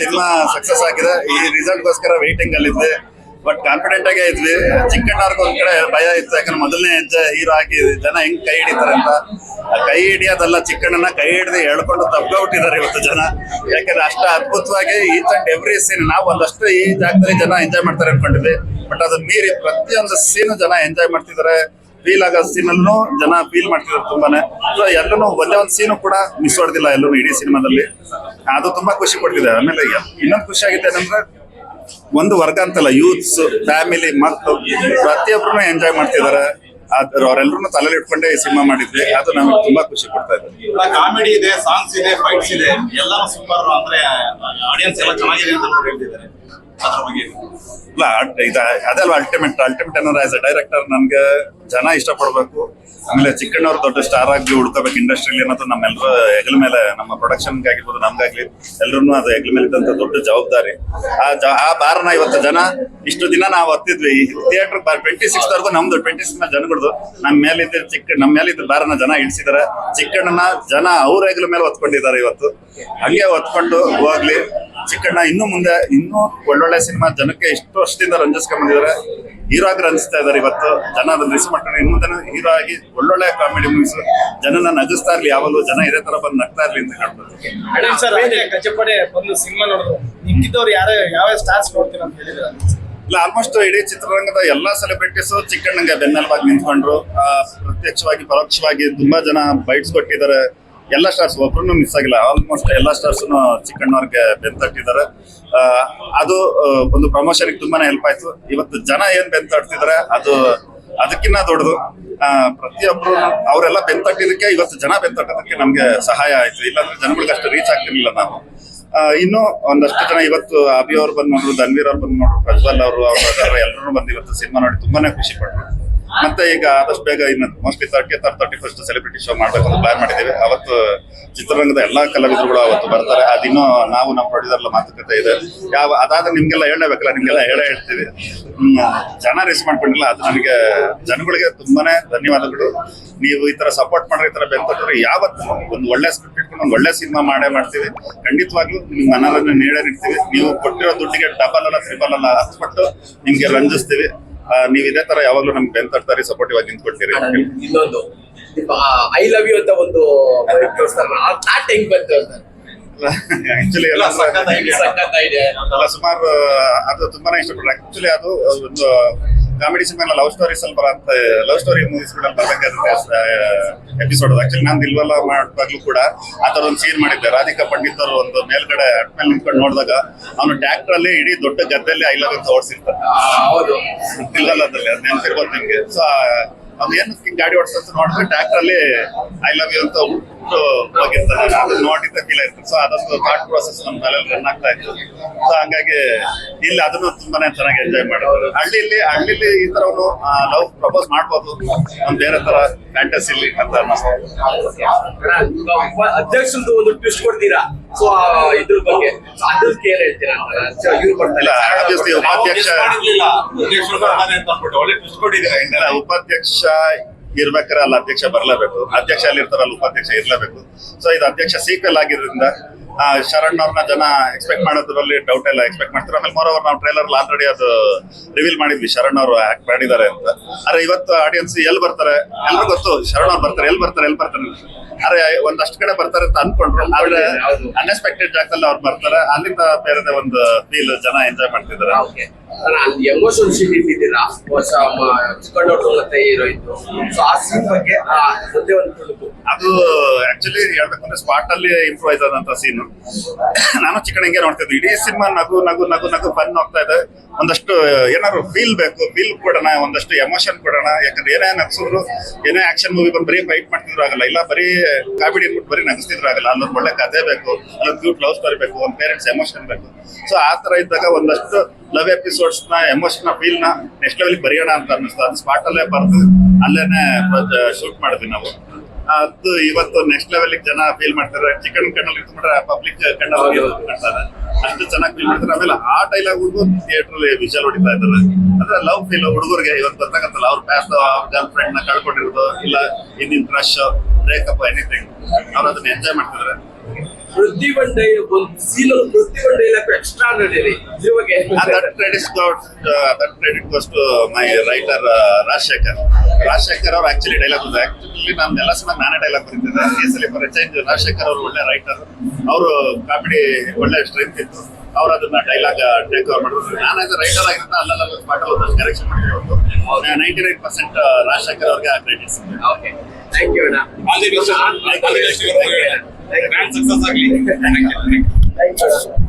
Cinema success ಆಗಿದೆ. ಈ result ಗೋಸ್ಕರ ವೈಟಿಂಗ್ ಅಲ್ಲಿ ಇದ್ವಿ. ಬಟ್ ಕಾನ್ಫಿಡೆಂಟ್ ಆಗೇ ಇದ್ವಿ. ಚಿಕ್ಕಣ್ಣವ್ರಿಗೆ ಒಂದ್ ಕಡೆ ಭಯ ಇತ್ತು. ಯಾಕಂದ್ರೆ ಮೊದಲನೇ ಹೆಜ್ಜೆ ಹೀರೋ ಹಾಕಿ ಜನ ಹೆಂಗ್ ಕೈ ಹಿಡಿತಾರೆ ಅಂತ. ಕೈ ಹಿಡಿಯೋದಲ್ಲ ಚಿಕ್ಕಣ್ಣನ ಕೈ ಹಿಡಿದು ಎಳ್ಕೊಂಡು ತಪ್ಪಿಬಿಟ್ಟಿದ್ದಾರೆ ಇವತ್ತು ಜನ. ಯಾಕಂದ್ರೆ ಅಷ್ಟು ಅದ್ಭುತವಾಗಿ ಈಚ್ ಅಂಡ್ ಎವ್ರಿ ಸೀನ್ ನಾವು ಒಂದಷ್ಟು ಈ ಜಾಗದಲ್ಲಿ ಜನ ಎಂಜಾಯ್ ಮಾಡ್ತಾರೆ ಅನ್ಕೊಂಡಿದ್ವಿ. ಬಟ್ ಅದನ್ನ ಮೀರಿ ಪ್ರತಿಯೊಂದು ಸೀನು ಜನ ಎಂಜಾಯ್ ಮಾಡ್ತಿದ್ದಾರೆ. ಫೀಲ್ ಆಗೋ ಸೀನ್ ಅಲ್ಲೂ ಜನ ಫೀಲ್ ಮಾಡ್ತಿದ್ದಾರೆ ತುಂಬಾನೇ. ಸೊ ಎಲ್ಲೂ ಒಂದೇ ಒಂದು ಸೀನು ಕೂಡ ಮಿಸ್ ಹೊಡೆದಿಲ್ಲ ಎಲ್ಲೂ ಇಡೀ ಸಿನಿಮಾದಲ್ಲಿ. ಅದು ತುಂಬಾ ಖುಷಿ ಕೊಡ್ತಿದೆ. ಆಮೇಲೆ ಇನ್ನೊಂದು ಖುಷಿ ಆಗಿದೆ ಏನಂದ್ರೆ, ಒಂದು ವರ್ಗ ಅಂತಲ್ಲ ಯೂತ್ಸ್ ಫ್ಯಾಮಿಲಿ ಮಕ್ಕಳು ಪ್ರತಿಯೊಬ್ಬರು ಎಂಜಾಯ್ ಮಾಡ್ತಿದ್ದಾರೆ. ಅವರೆಲ್ಲರೂ ತಲೆಲಿ ಇಟ್ಕೊಂಡೇ ಈ ಸಿನಿಮಾ ಮಾಡಿದ್ವಿ. ಅದು ನಮ್ಗೆ ತುಂಬಾ ಖುಷಿ ಕೊಡ್ತಾ ಇದೆ. ಕಾಮಿಡಿ ಇದೆ ಸಾಂಗ್ಸ್ ಇದೆ ಫೈಟ್ಸ್ ಇದೆ ಎಲ್ಲ ಸೂಪರ್ ಅಂದ್ರೆ ಆಡಿಯನ್ಸ್ ಎಲ್ಲ ಚೆನ್ನಾಗಿದೆ ಅಂತ ಹೇಳ್ತಿದ್ದಾರೆ. ಅದ್ರ ಬಗ್ಗೆ ಅಲ್ಟಿಮೇಟ್ ಏನಾರ ಆಸ್ ಅ ಡೈರೆಕ್ಟರ್ ನನ್ಗೆ ಜನ ಇಷ್ಟಪಡ್ಬೇಕು. ಆಮೇಲೆ ಚಿಕ್ಕಣ್ಣವ್ರು ದೊಡ್ಡ ಸ್ಟಾರ್ ಆಗಿ ಉಳ್ಕೋಬೇಕು ಏನಾದ್ರು ಅನ್ನೋದು ನಮ್ಮೆಲ್ಲರ ಹೆಗಲ ಮೇಲೆ, ನಮ್ಮ ಪ್ರೊಡಕ್ಷನ್ ಆಗಿರ್ಬೋದು ನಮ್ಗಾಗ್ಲಿ ಎಲ್ರು ಅದು ಹೆಗಲ ಮೇಲೆ ಇದ್ದಂತ ದೊಡ್ಡ ಜವಾಬ್ದಾರಿ. ಆ ಜ- ಆ ಬಾರನ ಇವತ್ತು ಜನ ಇಷ್ಟು ದಿನ ನಾವು ಹತ್ತಿದ್ವಿ. ಥಿಯೇಟರ್ ಟ್ವೆಂಟಿ ಸಿಕ್ಸ್ ವರೆಗೂ ನಮ್ದು ಟ್ವೆಂಟಿ ಸಿಕ್ಸ್ ಜನಗಳದು. ನಮ್ಮ ಮೇಲಿದ್ದ ಚಿಕ್ಕ ನಮ್ಮ ಮೇಲಿದ್ದ ಬಾರನ ಜನ ಇಳಿಸಿದಾರೆ. ಚಿಕ್ಕಣ್ಣನ ಜನ ಅವ್ರ ಹೆಗಲ ಮೇಲೆ ಹೊತ್ಕೊಂಡಿದ್ದಾರೆ ಇವತ್ತು. ಹಂಗೆ ಹೊತ್ಕೊಂಡು ಹೋಗ್ಲಿ. ಚಿಕ್ಕಣ್ಣ ಇನ್ನು ಮುಂದೆ ಇನ್ನೂ ಒಳ್ಳೊಳ್ಳೆ ಸಿನಿಮಾ ಜನಕ್ಕೆ ಎಷ್ಟು ವರ್ಷದಿಂದ ರಂಜಿಸ್ಕೊಂಡ್ ಬಂದಿದ್ದಾರೆ ಹೀರೋ ಆಗಿ ರಂಜಿಸ್ತಾ ಇದಾರೆ ಇವತ್ತು. ಜನ ಅದನ್ನ ರಿಸೀವ್ ಮಾಡ್ಕೊಂಡು ಇನ್ನು ಮುಂದೆ ಹೀರೋ ಆಗಿ ಒಳ್ಳೊಳ್ಳೆ ಕಾಮಿಡಿ ಮೂವೀಸ್ ಜನನ ನಗಿಸ್ತಾ ಇರ್ಲಿ. ಯಾವಾಗಲೂ ಜನ ಇದೇ ತರ ಬಂದು ನಗ್ತಾ ಇರ್ಲಿ ಅಂತ ಹೇಳ್ತಾರೆ ಅಣ್ಣ ಸರ್ ಗಜಪಡೆ ಬಂದು ಸಿನಿಮಾ ನೋಡಿದ್ರು ನಿಮ್ಗಿದ್ದವ್ರು ಯಾರು ಯಾವ ಸ್ಟಾರ್ಸ್ ನೋಡ್ತೀರ ಅಂತ ಹೇಳಿದ್ರೆ? ಇಲ್ಲ ಆಲ್ಮೋಸ್ಟ್ ಇಡೀ ಚಿತ್ರರಂಗದ ಎಲ್ಲಾ ಸೆಲೆಬ್ರಿಟೀಸ್ ಚಿಕ್ಕಣ್ಣಂಗೆ ಬೆನ್ನೆಲುಬಾಗಿ ನಿಂತ್ಕೊಂಡ್ರು. ಪ್ರತ್ಯಕ್ಷವಾಗಿ ಪರೋಕ್ಷವಾಗಿ ತುಂಬಾ ಜನ ಬೈಟ್ಸ್ ಕೊಟ್ಟಿದ್ದಾರೆ. ಎಲ್ಲ ಸ್ಟಾರ್ಸ್ ಒಬ್ರು ಮಿಸ್ ಆಗಿಲ್ಲ. ಆಲ್ಮೋಸ್ಟ್ ಎಲ್ಲಾ ಸ್ಟಾರ್ಸ್ ಚಿಕ್ಕಣ್ಣವ್ರಿಗೆ ಬೆಂತಟ್ಟಿದ್ದಾರೆ ಅದು ಒಂದು ಪ್ರಮೋಷನ್ ತುಂಬಾನೇ ಹೆಲ್ಪ್ ಆಯ್ತು. ಇವತ್ತು ಜನ ಏನ್ ಬೆಂತಟ್ತಿದ್ದಾರೆ ಅದು, ಅದಕ್ಕಿನ್ನ ದೊಡ್ಡದು. ಪ್ರತಿಯೊಬ್ರು ಅವರೆಲ್ಲ ಬೆಂತಟ್ಟಿದ್ದಕ್ಕೆ ಇವತ್ತು ಜನ ಬೆಂತಟ್ಟೋದಕ್ಕೆ ನಮ್ಗೆ ಸಹಾಯ ಆಯ್ತು. ಇಲ್ಲಾಂದ್ರೆ ಜನಗಳಿಗೆ ಅಷ್ಟು ರೀಚ್ ಆಗ್ತಿರ್ಲಿಲ್ಲ ನಾವು. ಇನ್ನು ಒಂದಷ್ಟು ಜನ ಇವತ್ತು ಅಭಿ ಅವ್ರು ಬಂದ್ ನೋಡ್ರು, ಧನ್ವೀರ್ ಅವ್ರು ಬಂದ್ ನೋಡ್ರು, ಪ್ರಜ್ವಲ್ ಅವರು, ಅವ್ರ ಎಲ್ಲರೂ ಬಂದು ಇವತ್ತು ಸಿನಿಮಾ ನೋಡಿ ತುಂಬಾನೇ ಖುಷಿ ಪಟ್ರು. ಮತ್ತೆ ಈಗ ಆದಷ್ಟು ಬೇಗ ಇನ್ನು ಮೋಸ್ಟ್ಲಿ ತರ್ಟಿ ತರ್ ತರ್ಟಿ ಫಸ್ಟ್ ಸೆಲೆಬ್ರಿಟಿ ಶೋ ಮಾಡ್ಬೇಕಂತ ಪ್ಲಾನ್ ಮಾಡಿದ್ದೀವಿ. ಅವತ್ತು ಚಿತ್ರರಂಗದ ಎಲ್ಲಾ ಕಲಾವಿದರು ಅವತ್ತು ಬರ್ತಾರೆ. ಅದಿನ್ನೂ ನಾವು ನಮ್ಮ ಪ್ರೊಡ್ಯೂಸರ್ ಮಾತುಕತೆ ಇದೆ. ಯಾವ, ಅದಾದ ನಿಮ್ಗೆಲ್ಲ ಹೇಳಬೇಕಲ್ಲ, ನಿಮ್ಗೆಲ್ಲ ಹೇಳೇ ಹೇಳ್ತೀವಿ. ಜನ ರಿಸ್ ಮಾಡ್ಕೊಂಡಿಲ್ಲ ಅದು ನನಗೆ ಜನಗಳಿಗೆ ತುಂಬಾನೇ ಧನ್ಯವಾದಗಳು. ನೀವು ಈ ತರ ಸಪೋರ್ಟ್ ಮಾಡ್ರೆ, ಈ ತರ ಬೆಂತಂದ್ರೆ ಯಾವತ್ತು ಒಂದು ಒಳ್ಳೆ ಸ್ಕ್ರಿಪ್ಟ್ ಇಟ್ಕೊಂಡು ಒಂದು ಒಳ್ಳೆ ಸಿನಿಮಾ ಮಾಡೇ ಮಾಡ್ತೀವಿ. ಖಂಡಿತವಾಗ್ಲೂ ನಿಮ್ಗೆ ಮನೋರಂಜನೆ ನೀಡೇ ನೀಡ್ತೀವಿ. ನೀವು ಕೊಟ್ಟಿರೋ ದುಡ್ಡಿಗೆ ಡಬಲ್ ಅಲ್ಲ ತ್ರಿಬಲ್ ಅಲ್ಲ, ಹತ್ಬಿಟ್ಟು ನಿಮ್ಗೆ ರಂಜಿಸ್ತೀವಿ. ನೀವು ಇದೇ ತರ ಯಾವಾಗ್ಲೂ ನಮ್ಗೆ ಬೆಂತಟ್ತಾರೆ ಸಪೋರ್ಟಿವ್ ಆಗಿ ನಿಂತ್ಕೊಳ್ತೀರಿ. ಇನ್ನೊಂದು ಐ ಲವ್ ಯು ಅಂತ ಒಂದು ಥಾಟ್ ಹೆಂಗ್ ಬಂತು ಆಕ್ಚುಲಿ ಎಲ್ಲ ಸುಮಾರು ಅದು ತುಂಬಾನೇ ಇಷ್ಟಪಡ್ರೆ ಆಕ್ಚುಲಿ ಅದು ಒಂದು ಕಾಮಿಡಿ ಸಿನಿಮಾ ಲವ್ ಸ್ಟೋರೀಸ್ ಅಲ್ಲಿ ಲವ್ ಸ್ಟೋರಿ ಮೂವೀಸ್ಗಳಲ್ಲಿ ಬರ್ಬೇಕಾದ್ರೆ ಎಪಿಸೋಡ್ ಆಕ್ಚುಲಿ ನಾನು ದಿಲ್ವಲ್ಲ ಮಾಡುವಾಗ್ಲೂ ಕೂಡ ಆ ತರ ಒಂದು ಸೀನ್ ಮಾಡಿದ್ದೆ. ರಾಧಿಕಾ ಪಂಡಿತ್ ಅವರು ಒಂದು ಮೇಲ್ಗಡೆ ಅಟ್ಮೇಲೆ ನಿಂತ್ಕೊಂಡು ನೋಡಿದಾಗ ಅವನು ಟ್ರ್ಯಾಕ್ಟರ್ ಅಲ್ಲಿ ಇಡೀ ದೊಡ್ಡ ಗದ್ದೆಯಲ್ಲಿ ಐ ಲವ್ ಅಂತ ಓಡಿಸಿರ್ತಾನೆ ಇಲ್ವಲ್ಲದಲ್ಲಿ ಅದ್ ನೆನ್ಪಿರ್ಬೋದು ನಿಮ್ಗೆ. ಸೊ ಅವ್ನು ಗಾಡಿ ಓಡಿಸ್ತ ನೋಡಿದ್ರೆ ಟ್ರ್ಯಾಕ್ಟರ್ ಅಲ್ಲಿ ಐ ಲವ್ ಯು ಅಂತ ಅದು ನೋಡಿದ್ದ ಫೀಲ್ ಆಯ್ತು ಸೊ ಅದೊಂದು ಥಾಟ್ ಪ್ರೋಸೆಸ್ ನಮ್ಮ ತಲೆಯಲ್ಲಿ ರನ್ ಆಗ್ತಾ ಇತ್ತು. ಸೊ ಹಂಗಾಗಿ ಇಲ್ಲಿ ಅದನ್ನು ತುಂಬಾನೇ ಚೆನ್ನಾಗಿ ಎಂಜಾಯ್ ಮಾಡಿದ್ರು ಹಳ್ಳಿಲಿ ಹಳ್ಳಿಲಿ ಈ ತರ ಲವ್ ಪ್ರಪೋಸ್ ಮಾಡ್ಬೋದು. ಒಂದ್ ಬೇರೆ ತರ ಫ್ಯಾಂಟಸಿಲಿ ಅಂತ ಉಪ ಅಧ್ಯಕ್ಷರದ್ದು ಒಂದು ಟ್ವಿಸ್ಟ್ ಕೊಡ್ತೀರಾ? ಸೊ ಇದ್ರ ಬಗ್ಗೆ So ಅದಕ್ಕೆ ಏನ್ ಹೇಳ್ತೀರಾ ಅಂತ. ಇವ್ರು obviously ಉಪಾಧ್ಯಕ್ಷ ಇಲ್ಲ, ಉಪಾಧ್ಯಕ್ಷ ಇರ್ಬೇಕಾದ್ರೆ ಅಲ್ಲಿ ಅಧ್ಯಕ್ಷ ಬರ್ಲೇಬೇಕು. ಅಧ್ಯಕ್ಷ ಅಲ್ಲಿ ಇರ್ತಾರಲ್ಲ ಉಪಾಧ್ಯಕ್ಷ ಇರ್ಲೇಬೇಕು. ಸೊ ಇದು ಅಧ್ಯಕ್ಷ ಸೀಕ್ವೆಲ್ ಆಗಿರೋದ್ರಿಂದ ಶರಣ್ ಅವ್ರನ್ನ ಜನ ಎಕ್ಸ್ಪೆಕ್ಟ್ ಮಾಡೋದ್ರಲ್ಲಿ ಡೌಟ್ ಎಲ್ಲ ಎಕ್ಸ್ಪೆಕ್ಟ್ ಮಾಡ್ತಾರೆ. ಆಮೇಲೆ ಮೋರ್ ನಾವು ಟ್ರೈಲರ್ ಆಲ್ರೆಡಿ ಅದು ರಿವೀಲ್ ಮಾಡಿದ್ವಿ ಶರಣ್ ಅವರು ಆಕ್ಟ್ ಮಾಡಿದ್ದಾರೆ ಅಂತ. ಆದ್ರೆ ಇವತ್ತು ಆಡಿಯನ್ಸ್ ಎಲ್ಲಿ ಬರ್ತಾರೆ? ಎಲ್ರಿಗೂ ಗೊತ್ತು ಶರಣ್ ಅವ್ರು ಬರ್ತಾರೆ ಎಲ್ಲಿ ಬರ್ತಾರೆ ಎಲ್ಲಿ ಬರ್ತಾರೆ ಅರೆ ಆದ್ರೆ ಒಂದಷ್ಟು ಕಡೆ ಬರ್ತಾರೆ ಅಂತ ಅನ್ಕೊಂಡ್ರು ಆದ್ರೆ. ಅನ್ಎಕ್ಸ್ಪೆಕ್ಟೆಡ್ ಜಾಗದಲ್ಲಿ ಅವ್ರು ಬರ್ತಾರೆ. ಅಲ್ಲಿಂದ ಬೇರೆದೇ ಒಂದು ಫೀಲ್ ಜನ ಎಂಜಾಯ್ ಮಾಡ್ತಿದ್ದಾರೆ. ಅಲ್ಲಿ ಎಮೋಷನ್ ಶೀಟ್ ಇಟ್ಟಿದ್ದೀರಾ ಹೊಸ ಚಿಕ್ಕಣ್ಣವ್ರು ಮತ್ತೆ ಹೀರೋ ಇತ್ತು ಸೊ ಆ ಸೀನ್ ಬಗ್ಗೆ ಒಂದೇ ಒಂದು ತುಣುಕು ಅದು ಆಕ್ಚುಲಿ ಹೇಳ್ಬೇಕಂದ್ರೆ ಸ್ಪಾಟ್ ಅಲ್ಲಿ ಇಂಪ್ರೂವೈಸ್ ಆದಂತ ಸೀನು ನಾನು ಚಿಕ್ಕಣ ಹಿಂಗೆ ನೋಡ್ತಿದ್ದೆ ಇಡೀ ಸಿನಿಮಾ ನಗು ನಗು ನಗು ನಗು ಬನ್ ಹೋಗ್ತಾ ಇದೆ. ಒಂದಷ್ಟು, ಏನಾದ್ರು ಫೀಲ್ ಬೇಕು ಫೀಲ್ ಕೊಡೋಣ, ಒಂದಷ್ಟು ಎಮೋಷನ್ ಕೊಡೋಣ. ಯಾಕಂದ್ರೆ ಏನೇ ನಗ್ಸಿದ್ರು, ಏನೇ ಆಕ್ಷನ್ ಮೂವಿ ಬಂದು ಬರೀ ಫೈಟ್ ಮಾಡ್ತಿದ್ರು ಆಗಲ್ಲ. ಇಲ್ಲ, ಬರೀ ಕಾಮಿಡಿ ಅಂದ್ಬಿಟ್ಟು ಬರೀ ನಗಿಸ್ತಿದ್ರು ಆಗಲ್ಲ. ಅಲ್ಲೊಂದು ಒಳ್ಳೆ ಕಥೆ ಬೇಕು, ಅಲ್ಲೊಂದು ಕ್ಯೂಟ್ ಲವ್ ಸ್ಟೋರಿ ಬೇಕು, ಒಂದು ಪೇರೆಂಟ್ಸ್ ಎಮೋಷನ್ ಬೇಕು. ಸೊ ಆ ತರ ಇದ್ದಾಗ ಒಂದಷ್ಟು ಲವ್ ಎಪಿಸೋಡ್ಸ್ನ ಎಮೋಷನ್ ಫೀಲ್ನ ನೆಕ್ಸ್ಟ್ ಲೆವೆಲ್ ಬರೆಯೋಣ ಅಂತ ಅನ್ನಿಸ್ತು ಅದು ಸ್ಪಾಟ್ ಅಲ್ಲೇ ಬರೆದು ಅಲ್ಲೇನೆ ಶೂಟ್ ಮಾಡಿದ್ವಿ ನಾವು. ಅದು ಇವತ್ತು ನೆಕ್ಸ್ಟ್ ಲೆವೆಲ್ ಜನ ಫೀಲ್ ಮಾಡ್ತಾರೆ. ಚಿಕನ್ ಕಣ್ಣಲ್ಲಿ ಇಟ್ಕೊಂಡ್ರೆ ಪಬ್ಲಿಕ್ ಕಣ್ಣಲ್ಲಿ ಮಾಡ್ತಾರೆ. ಅಷ್ಟು ಚೆನ್ನಾಗಿ ಫೀಲ್ ಮಾಡ್ತಾರೆ. ಆಮೇಲೆ ಆ ಡೈಲಾಗ್ ಥಿಯೇಟರ್ ವಿಷಲ್ ಹೊಡಿತಾ ಇದ್ದಾರೆ. ಅಂದ್ರೆ ಲವ್ ಫೀಲ್ ಹುಡುಗರಿಗೆ ಇವತ್ತು ಗೊತ್ತಾಗತ್ತಲ್ಲ ಅವ್ರ ಪ್ಯಾಸ್ ಗರ್ಲ್ ಫ್ರೆಂಡ್ನ ಕಳ್ಕೊಂಡಿರೋದು ಇಲ್ಲ ಹಿಂದಿನ ಕ್ರಶ್ ಬ್ರೇಕಪ್ ಎನಿಥಿಂಗ್ ಅವ್ರು ಅದನ್ನ ಎಂಜಾಯ್ ಮಾಡ್ತಿದ್ದಾರೆ ಪ್ರತಿ ಒಂದ್ ಡೈ ಒಂದು ಸೀನ್ ಪ್ರತಿ ಒಂದ್ ಡೈಲಾಗ್ ಎಕ್ಸ್ಟ್ರಾ ನಡೀರಿ ಇದ್ರ ಬಗ್ಗೆ ಏನ್ And that ಹೇಳ್ತೀರಾ? credit goes, uh, that credit goes to my writer uh, Rajashekhar. Rajashekhar ಅವರು ಆಕ್ಚುಲಿ ಡೈಲಾಗ್ ಆಕ್ಚುಲಿ ನಾನು ಎಲ್ಲ ಸಮಯ ನಾನೇ ಡೈಲಾಗ್ ಬರೀತಿದ್ದೆ. ಈ ಸಲ ಫಾರ್ ಚೇಂಜ್ ರಾಜಶೇಖರ್ ಅವರು ಒಳ್ಳೆ ರೈಟರ್ ಅವರು ಕಾಮಿಡಿ ಒಳ್ಳೆ ಸ್ಟ್ರೆಂತ್ ಇತ್ತು. ಅವ್ರು ಅದನ್ನ ಡೈಲಾಗ್ ಟೇಕ್ ಓವರ್ ಮಾಡಿದ್ರು. ನಾನು ಆಸ್ ರೈಟರ್ ಆಗಿರೋದ್ರಿಂದ ಅಲ್ಲೆಲ್ಲ ಪಾಠ ಕರೆಕ್ಷನ್ ಮಾಡಿರೋದು ನೈಂಟಿ ನೈನ್ ಪರ್ಸೆಂಟ್ ರಾಜಶೇಖರ್ ಅವ್ರಿಗೆ ಆ credits okay thank you ಅಣ್ಣ all the best all the best Thank you. Grand success ಆಗಲಿ ಥ್ಯಾಂಕ್ ಯು ಥ್ಯಾಂಕ್ ಯು